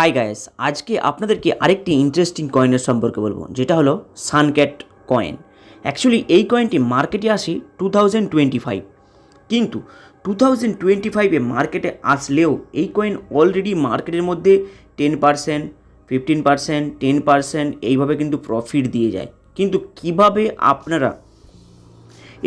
High guys আজকে আপনাদেরকে আরেকটি ইন্টারেস্টিং কয়েনের সম্পর্কে বলব, যেটা হলো সানক্যাট কয়েন অ্যাকচুয়ালি এই কয়েনটি মার্কেটে আসে টু থাউজেন্ড টোয়েন্টি ফাইভ কিন্তু টু থাউজেন্ড টোয়েন্টি ফাইভে মার্কেটে আসলেও এই কয়েন অলরেডি মার্কেটের মধ্যে ten percent fifteen percent ten percent এইভাবে কিন্তু প্রফিট দিয়ে যায়। কিন্তু কীভাবে আপনারা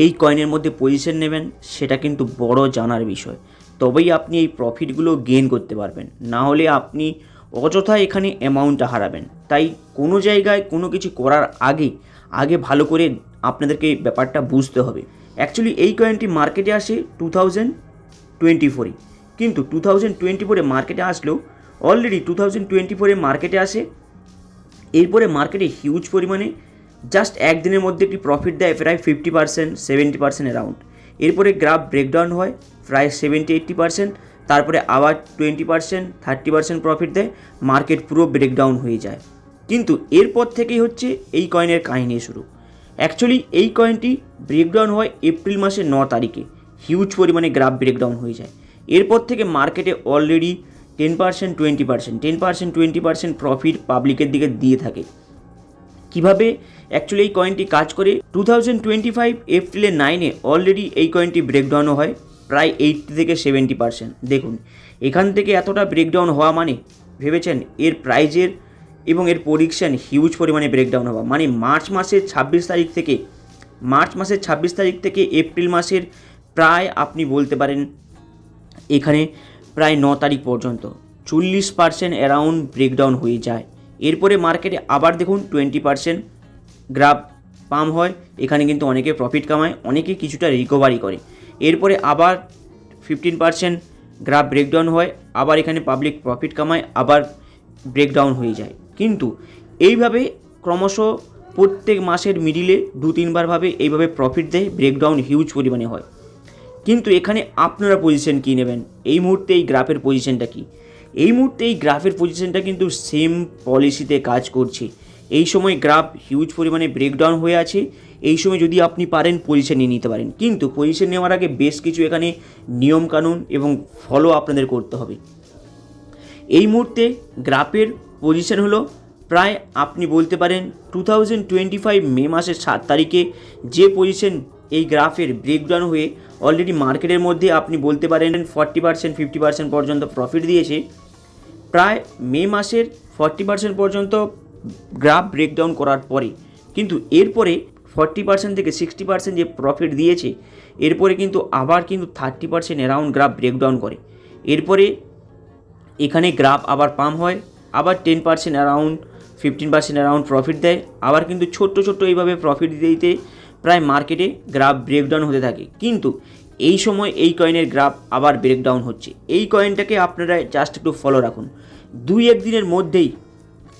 এই কয়েনের মধ্যে পজিশন নেবেন, সেটা কিন্তু বড় জানার বিষয়। তবেই আপনি এই প্রফিটগুলো গেইন করতে পারবেন। না হলে আপনি অযথা এখানে অ্যামাউন্টটা হারাবেন। তাই কোনো জায়গায় কোনো কিছু করার আগে আগে ভালো করে আপনাদেরকে ব্যাপারটা বুঝতে হবে। অ্যাকচুয়ালি এই কয়েনটি মার্কেটে আসে টু থাউজেন্ড টোয়েন্টি ফোরে কিন্তু টু থাউজেন্ড টোয়েন্টি ফোরে মার্কেটে আসলেও অলরেডি টু থাউজেন্ড টোয়েন্টি ফোরে মার্কেটে আসে। এরপরে মার্কেটে হিউজ পরিমাণে জাস্ট একদিনের মধ্যে একটি প্রফিট দেয় প্রায় fifty percent seventy percent around এরপরে গ্রাফ ব্রেকডাউন হয়, প্রায় সেভেন্টি এইট্টি পার্সেন্ট তারপরে আবার twenty percent thirty percent profit দেয় মার্কেট পুরো ব্রেকডাউন হয়ে যায়। কিন্তু এরপর থেকেই হচ্ছে এই কয়েনের কাহিনী শুরু। অ্যাকচুয়ালি এই কয়েনটি ব্রেকডাউন হয় এপ্রিল মাসের ন তারিখে। হিউজ পরিমাণে গ্রাফ ব্রেকডাউন হয়ে যায়। এরপর থেকে মার্কেটে already ten percent twenty percent ten percent twenty percent profit পাবলিকের দিকে দিয়ে থাকে। কীভাবে অ্যাকচুয়ালি এই কয়েনটি কাজ করে? টু থাউজেন্ড টোয়েন্টি ফাইভ এপ্রিলের নাইনে অলরেডি এই কয়েনটি ব্রেকডাউনও হয়। প্রায় এইটটি থেকে সেভেন্টি পার্সেন্ট দেখুন, এখান থেকে এতটা ব্রেকডাউন হওয়া মানে ভেবেছেন এর প্রাইজের এবং এর পরিকশন হিউজ পরিমাণে ব্রেকডাউন হওয়া। মানে মার্চ মাসের ছাব্বিশ তারিখ থেকে, মার্চ মাসের ছাব্বিশ তারিখ থেকে এপ্রিল মাসের প্রায় আপনি বলতে পারেন, এখানে প্রায় ন তারিখ পর্যন্ত। চল্লিশ পার্সেন্ট অ্যারাউন্ড ব্রেকডাউন হয়ে যায়। এরপরে মার্কেটে আবার দেখুন টোয়েন্টি পার্সেন্ট গ্রাফ পাম হয়। এখানে কিন্তু অনেকে প্রফিট কামায়, অনেকে কিছুটা রিকভারি করে। এরপরে আবার ফিফটিন পার্সেন্ট গ্রাফ ব্রেকডাউন হয়, আবার এখানে পাবলিক প্রফিট কামায়, আবার ব্রেকডাউন হয়ে যায়। কিন্তু এইভাবে ক্রমশ প্রত্যেক মাসের মিডিলে দু তিনবারভাবে এইভাবে প্রফিট দেয় ব্রেকডাউন হিউজ পরিমাণে হয়। কিন্তু এখানে আপনারা পজিশন কী নেবেন? এই মুহূর্তে এই গ্রাফের পজিশনটা কী? এই মুহূর্তে এই গ্রাফের পজিশনটা কিন্তু সেম পলিসিতে কাজ করছে। এই সময় গ্রাফ হিউজ পরিমাণে ব্রেকডাউন হয়ে আছে এই সময় যদি আপনি পারেন পজিশন নিয়ে নিতে পারেন। কিন্তু পজিশন নেওয়ার আগে বেশ কিছু এখানে নিয়মকানুন এবং ফলো আপনাদের করতে হবে। এই মুহূর্তে গ্রাফের পজিশন হলো প্রায় আপনি বলতে পারেন two thousand twenty five May মাসের সাত তারিখে যে পজিশন এই গ্রাফের ব্রেকডাউন হয়ে অলরেডি মার্কেটের মধ্যে আপনি বলতে পারেন ফর্টি পার্সেন্ট ফিফটি পার্সেন্ট পর্যন্ত প্রফিট দিয়েছে। প্রায় মে মাসের ফর্টি পার্সেন্ট পর্যন্ত গ্রাফ ব্রেকডাউন করার পরে। কিন্তু এরপরে ফর্টি পার্সেন্ট থেকে সিক্সটি পার্সেন্ট যে প্রফিট দিয়েছে, এরপরে কিন্তু আবার কিন্তু thirty percent around graph breakdown করে। এরপরে এখানে গ্রাফ আবার পাম হয়, আবার ten percent around fifteen percent around profit দেয়, আবার কিন্তু ছোট্ট ছোট্ট এইভাবে প্রফিট দিতে দিতে প্রায় মার্কেটে গ্রাফ ব্রেকডাউন হতে থাকে। কিন্তু এই সময় এই কয়েনের গ্রাফ আবার ব্রেকডাউন হচ্ছে। এই কয়েনটাকে আপনারা জাস্ট একটু ফলো রাখুন। দুই এক দিনের মধ্যেই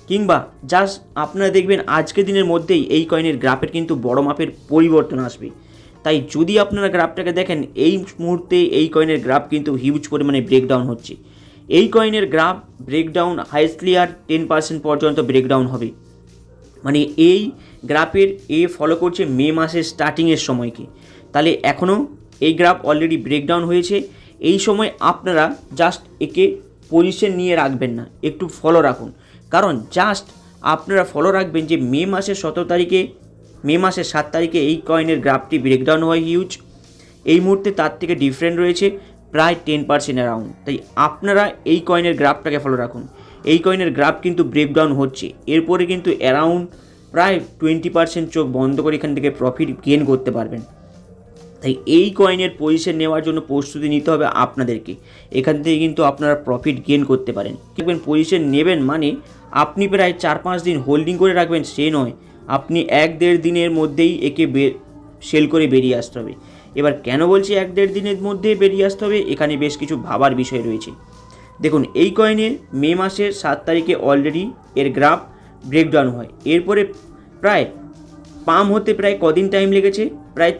কিংবা জাস্ট আপনারা দেখবেন আজকের দিনের মধ্যেই এই কয়েনের গ্রাফের কিন্তু বড় মাপের পরিবর্তন আসবে। তাই যদি আপনারা গ্রাফটাকে দেখেন, এই মুহূর্তে এই কয়েনের গ্রাফ কিন্তু হিউজ পরিমাণে ব্রেকডাউন হচ্ছে। এই কয়েনের গ্রাফ ব্রেকডাউন হাইস্টলি আর টেন পার্সেন্ট পর্যন্ত ব্রেকডাউন হবে। মানে এই গ্রাফের এ ফলো করছে মে মাসের স্টার্টিংয়ের সময়কে। তাহলে এখনও এই গ্রাফ অলরেডি ব্রেকডাউন হয়েছে। এই সময় আপনারা জাস্ট একে পজিশন নিয়ে রাখবেন না। একটু ফলো রাখুন। কারণ জাস্ট আপনারা ফলো রাখবেন যে মে মাসের সতেরো তারিখে, মে মাসের সাত তারিখে এই কয়েনের গ্রাফটি ব্রেকডাউন হয় হিউজ এই মুহূর্তে তার থেকে ডিফারেন্ট রয়েছে, প্রায় টেন পার্সেন্ট অ্যারাউন্ড তাই আপনারা এই কয়েনের গ্রাফটাকে ফলো রাখুন। এই কয়েনের গ্রাফ কিন্তু ব্রেকডাউন হচ্ছে। এরপরে কিন্তু অ্যারাউন্ড প্রায় টোয়েন্টি পার্সেন্ট চোখ বন্ধ করে এখান থেকে প্রফিট গেন করতে পারবেন। তাই এই কয়েনের পজিশন নেওয়ার জন্য প্রস্তুতি নিতে হবে আপনাদেরকে। এখান থেকে কিন্তু আপনারা প্রফিট গেন করতে পারেন। দেখবেন পজিশন নেবেন মানে আপনি প্রায় চার পাঁচ দিন হোল্ডিং করে রাখবেন, সে নয়। আপনি এক দেড় দিনের মধ্যেই একে সেল করে বেরিয়ে আসতে হবে। এবার কেন বলছি এক দেড় দিনের মধ্যে বেরিয়ে আসতে হবে? এখানে বেশ কিছু ভাবার বিষয় রয়েছে। দেখুন, এই কয়েনের মে মাসের সাত তারিখে অলরেডি এর গ্রাফ ব্রেকডাউন হয়। এরপরে প্রায় পাম হতে প্রায় কদিন টাইম লেগেছে? প্রায়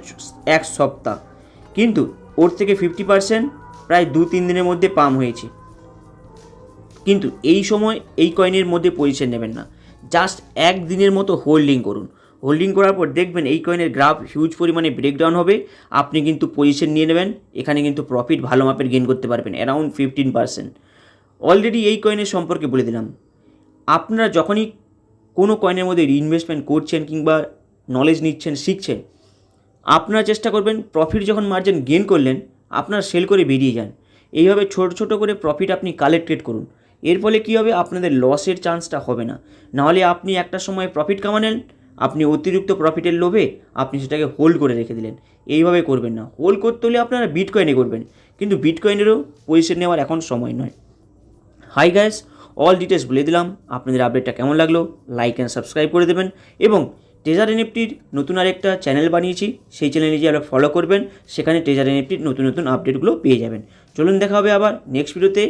এক সপ্তাহ। কিন্তু ওর থেকে ফিফটি পার্সেন্ট প্রায় দু তিন দিনের মধ্যে পাম হয়েছে। কিন্তু এই সময় এই কয়েনের মধ্যে পজিশন নেবেন না। জাস্ট এক দিনের মতো হোল্ডিং করুন। হোল্ডিং করার পর দেখবেন এই কয়েনের গ্রাফ হিউজ পরিমাণে ব্রেকডাউন হবে। আপনি কিন্তু পজিশন নিয়ে নেবেন। এখানে কিন্তু প্রফিট ভালো মাপের গেন করতে পারবেন অ্যারাউন্ড ফিফটিন পার্সেন্ট অলরেডি এই কয়েনের সম্পর্কে বলে দিলাম। আপনারা যখনই কোনো কয়েনের মধ্যে ইনভেস্টমেন্ট করছেন কিংবা নলেজ নিচ্ছেন, শিখছেন আপনারা চেষ্টা করবেন প্রফিট যখন মার্জিন গেন করলেন, আপনারা সেল করে বেরিয়ে যান। এইভাবে ছোট ছোট করে প্রফিট আপনি কালেক্টেড করুন। এর ফলে কী হবে? আপনাদের লসের চান্সটা হবে না। নাহলে আপনি একটা সময় প্রফিট কামালেন, আপনি অতিরিক্ত প্রফিটের লোভে আপনি সেটাকে হোল্ড করে রেখে দিলেন। এইভাবে করবেন না। হোল্ড করতে হলে আপনারা বিটকয়েনে করবেন। কিন্তু বিটকয়েনেরও পজিশন নেওয়ার এখন সময় নয়। হাই গাইস অল ডিটেলস বলে দিলাম। আপনাদের আপডেটটা কেমন লাগল? লাইক অ্যান্ড সাবস্ক্রাইব করে দেবেন। এবং ট্রেজার এনএফটির নতুন আরেকটা চ্যানেল বানিয়েছি, সেই চ্যানেলে যে আপনারা ফলো করবেন, সেখানে ট্রেজার এনএফটির নতুন নতুন আপডেটগুলো পেয়ে যাবেন। চলুন দেখা হবে আবার নেক্সট ভিডিওতে